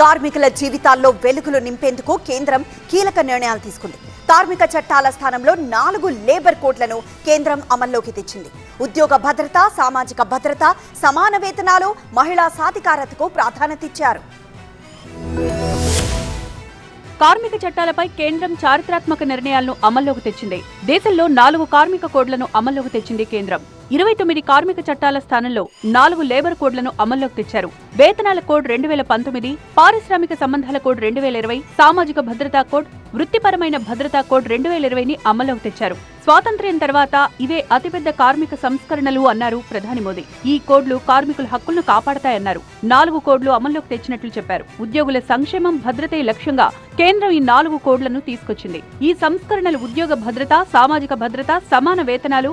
కార్మికుల జీవితాల్లో వెలుగులు నింపేందుకు కేంద్రం కీలక నిర్ణయాలు తీసుకుంది. కార్మిక చట్టాల స్థానంలో నాలుగు లేబర్ కోడ్లను కేంద్రం అమల్లోకి తెచ్చింది. ఉద్యోగ భద్రత సామాజిక భద్రత సమాన వేతనాలు మహిళా సాధికారతకు ప్రాధాన్యత ఇచ్చారు. కార్మిక చట్టాలపై కేంద్రం చారిత్రాత్మక నిర్ణయాలను అమల్లోకి తెచ్చింది. దేశంలో నాలుగు కార్మిక కోడ్లను అమల్లోకి తెచ్చింది కేంద్రం. ఇరవై తొమ్మిది కార్మిక చట్టాల స్థానంలో నాలుగు లేబర్ కోడ్లను అమల్లోకి తెచ్చారు. వేతనాల కోడ్ రెండు వేల పంతొమ్మిది పారిశ్రామిక సంబంధాల కోడ్ రెండు వేల ఇరవై సామాజిక భద్రతా కోడ్ వృత్తిపరమైన భద్రతా కోడ్ రెండు వేల ఇరవైని అమల్లోకి తెచ్చారు. స్వాతంత్ర్యం తర్వాత ఇవే అతిపెద్ద కార్మిక సంస్కరణలు అన్నారు ప్రధాని మోదీ. ఈ కోడ్లు కార్మికుల హక్కులను కాపాడతాయన్నారు. నాలుగు కోడ్లు అమల్లోకి తెచ్చినట్లు చెప్పారు. ఉద్యోగుల సంక్షేమం భద్రతే లక్ష్యంగా కేంద్రం ఈ నాలుగు కోడ్లను తీసుకొచ్చింది. ఈ సంస్కరణలు ఉద్యోగ భద్రత సామాజిక భద్రత సమాన వేతనాలు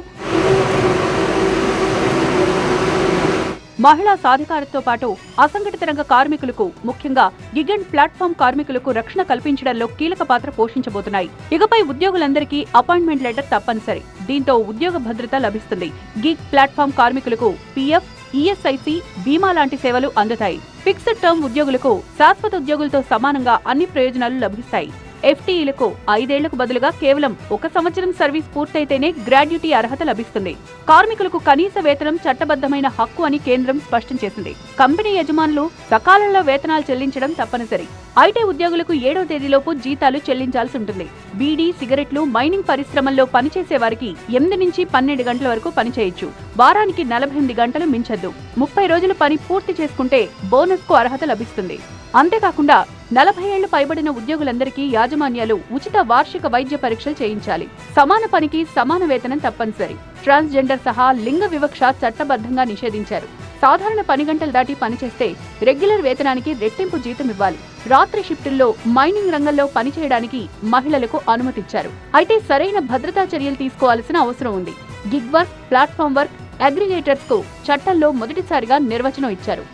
మహిళా సాధికారతతో పాటు అసంఘటిత రంగ కార్మికులకు ముఖ్యంగా గిగ్ అండ్ ప్లాట్ఫామ్ కార్మికులకు రక్షణ కల్పించడంలో కీలక పాత్ర పోషించబోతున్నాయి. ఇకపై ఉద్యోగులందరికీ అపాయింట్మెంట్ లెటర్ తప్పనిసరి. దీంతో ఉద్యోగ భద్రత లభిస్తుంది. గిగ్ ప్లాట్ఫామ్ కార్మికులకు పీఎఫ్ ఈఎస్ఐసి బీమా లాంటి సేవలు అందుతాయి. ఫిక్స్డ్ టర్మ్ ఉద్యోగులకు శాశ్వత ఉద్యోగులతో సమానంగా అన్ని ప్రయోజనాలు లభిస్తాయి. ఎఫ్టీఈలకు ఐదేళ్ళకు బదులుగా కేవలం ఒక సంవత్సరం సర్వీస్ పూర్తయితేనే గ్రాడ్యుటీ అర్హత లభిస్తుంది. కార్మికులకు కనీస వేతనం చట్టబద్ధమైన హక్కు అని కేంద్రం స్పష్టం చేసింది. కంపెనీ యజమానులు సకాలంలో వేతనాలు చెల్లించడం తప్పనిసరి. ఐటీ ఉద్యోగులకు ఏడో తేదీలోపు జీతాలు చెల్లించాల్సి ఉంటుంది. బీడీ సిగరెట్లు మైనింగ్ పరిశ్రమల్లో పనిచేసే వారికి ఎనిమిది నుంచి పన్నెండు గంటల వరకు పనిచేయొచ్చు. వారానికి నలభై ఎనిమిది గంటలు మించద్దు. ముప్పై రోజుల పని పూర్తి చేసుకుంటే బోనస్కు అర్హత లభిస్తుంది. అంతేకాకుండా నలభై ఏళ్ళు పైబడిన ఉద్యోగులందరికీ యాజమాన్యాలు ఉచిత వార్షిక వైద్య పరీక్షలు చేయించాలి. సమాన పనికి సమాన వేతనం తప్పనిసరి. ట్రాన్స్జెండర్ సహా లింగ వివక్ష చట్టబద్ధంగా నిషేధించారు. సాధారణ పని గంటలు దాటి పనిచేస్తే రెగ్యులర్ వేతనానికి రెట్టింపు జీతం ఇవ్వాలి. రాత్రి షిఫ్టుల్లో మైనింగ్ రంగంలో పనిచేయడానికి మహిళలకు అనుమతిచ్చారు. అయితే సరైన భద్రతా చర్యలు తీసుకోవాల్సిన అవసరం ఉంది. గిగ్ వర్క్ ప్లాట్ఫామ్ వర్క్ అగ్రిగేటర్స్కు చట్టంలో మొదటిసారిగా నిర్వచనం ఇచ్చారు.